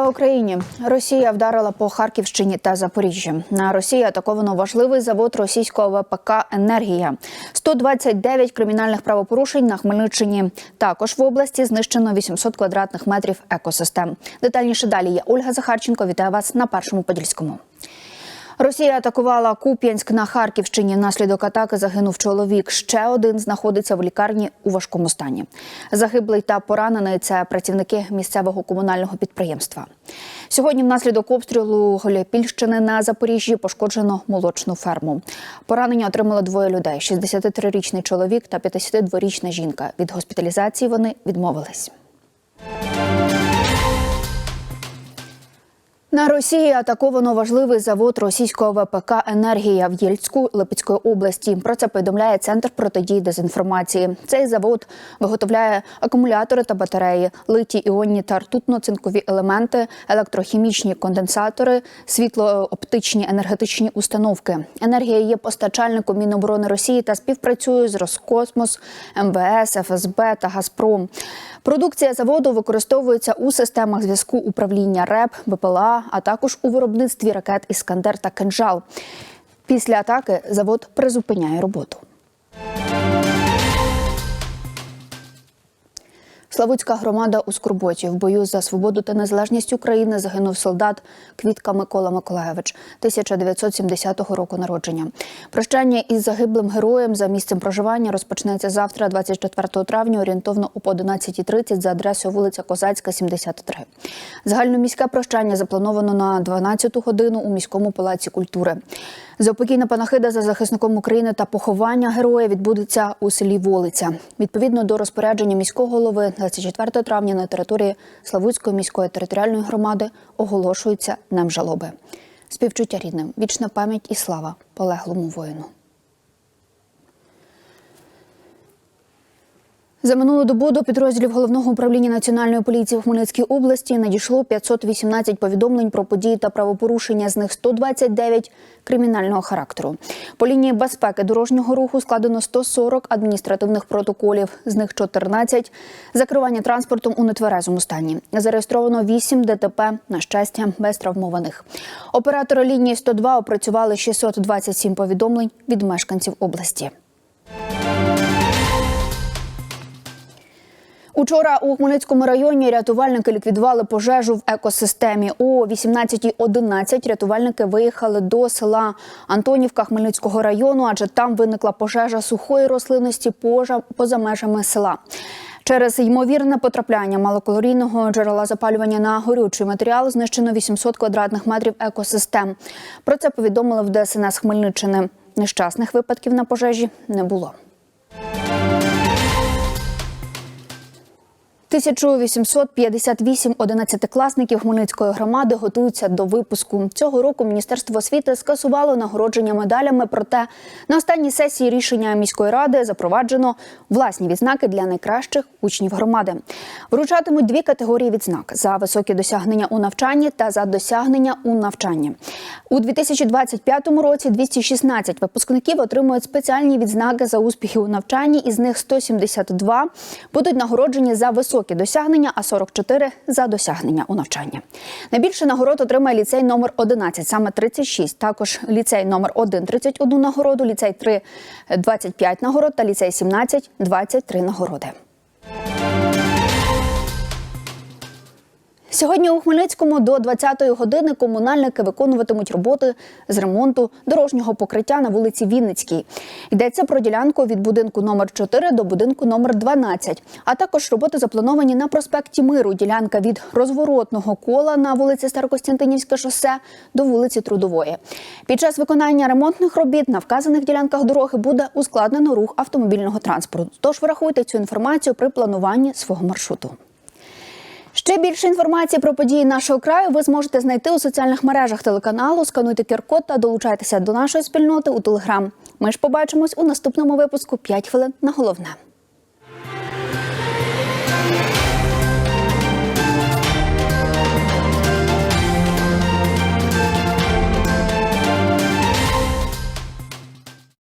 Україні Росія вдарила по Харківщині та Запоріжжі. На Росії атаковано важливий завод російського ВПК Енергія. 129 кримінальних правопорушень на Хмельниччині. Також в області знищено 800 квадратних метрів екосистем. Детальніше далі є Ольга Захарченко. Вітаю вас на першому подільському. Росія атакувала Куп'янськ на Харківщині. Внаслідок атаки загинув чоловік. Ще один знаходиться в лікарні у важкому стані. Загиблий та поранений це працівники місцевого комунального підприємства. Сьогодні, внаслідок обстрілу Голіпільщини на Запоріжжі, пошкоджено молочну ферму. Поранення отримали двоє людей: – 63-річний чоловік та 52-річна жінка. Від госпіталізації вони відмовились. На Росії атаковано важливий завод російського ВПК Енергія в Єльську Липецької області. Про це повідомляє центр протидії дезінформації. Цей завод виготовляє акумулятори та батареї, литі іонні та ртутно-цинкові елементи, електрохімічні конденсатори, світло-оптичні енергетичні установки. Енергія є постачальником Міноборони Росії та співпрацює з Роскосмос, МВС, ФСБ та Газпром. Продукція заводу використовується у системах зв'язку управління РЕП, БПЛА, а також у виробництві ракет Іскандер та Кинжал. Після атаки завод призупиняє роботу. Славутська громада у Скорботі в бою за свободу та незалежність України загинув солдат Квітка Микола Миколаєвич 1970 року народження. Прощання із загиблим героєм за місцем проживання розпочнеться завтра, 24 травня, орієнтовно об 11.30 за адресою вулиця Козацька, 73. Загальноміське прощання заплановано на 12 годину у міському палаці культури. Заупокійна панахида за захисником України та поховання героя відбудеться у селі Волиця. Відповідно до розпорядження міського голови, 24 травня на території Славутської міської територіальної громади оголошується днем жалоби. Співчуття рідним, вічна пам'ять і слава полеглому воїну. За минулу добу до підрозділів головного управління національної поліції в Хмельницькій області надійшло 518 повідомлень про події та правопорушення. З них 129 кримінального характеру. По лінії безпеки дорожнього руху складено 140 адміністративних протоколів. З них 14 – закривання транспортом у нетверезому стані. Зареєстровано 8 ДТП. На щастя, без травмованих. Оператори лінії 102 опрацювали 627 повідомлень від мешканців області. Учора у Хмельницькому районі рятувальники ліквідували пожежу в екосистемі. О 18.11 рятувальники виїхали до села Антонівка Хмельницького району, адже там виникла пожежа сухої рослинності поза межами села. Через ймовірне потрапляння малокалорійного джерела запалювання на горючий матеріал знищено 800 квадратних метрів екосистем. Про це повідомили в ДСНС Хмельниччини. Нещасних випадків на пожежі не було. 1858 одинадцятикласників Хмельницької громади готуються до випуску. Цього року Міністерство освіти скасувало нагородження медалями. Проте на останній сесії рішення міської ради запроваджено власні відзнаки для найкращих учнів громади. Вручатимуть дві категорії відзнак за високі досягнення у навчанні та за досягнення у навчанні. У 2025 році 216 випускників отримують спеціальні відзнаки за успіхи у навчанні. Із них 172 будуть нагороджені за високі досягнення, а 44 – за досягнення у навчанні. Найбільше нагород отримає ліцей номер 11, саме 36. Також ліцей номер 1 – 31 нагороду, ліцей 3 – 25 нагород та ліцей 17 – 23 нагороди. Сьогодні у Хмельницькому до 20-ї години комунальники виконуватимуть роботи з ремонту дорожнього покриття на вулиці Вінницькій. Йдеться про ділянку від будинку номер 4 до будинку номер 12. А також роботи заплановані на проспекті Миру. Ділянка від розворотного кола на вулиці Старокостянтинівське шосе до вулиці Трудової. Під час виконання ремонтних робіт на вказаних ділянках дороги буде ускладнено рух автомобільного транспорту. Тож врахуйте цю інформацію при плануванні свого маршруту. Ще більше інформації про події нашого краю ви зможете знайти у соціальних мережах телеканалу. Скануйте QR-код та долучайтеся до нашої спільноти у Телеграм. Ми ж побачимось у наступному випуску «5 хвилин на головне.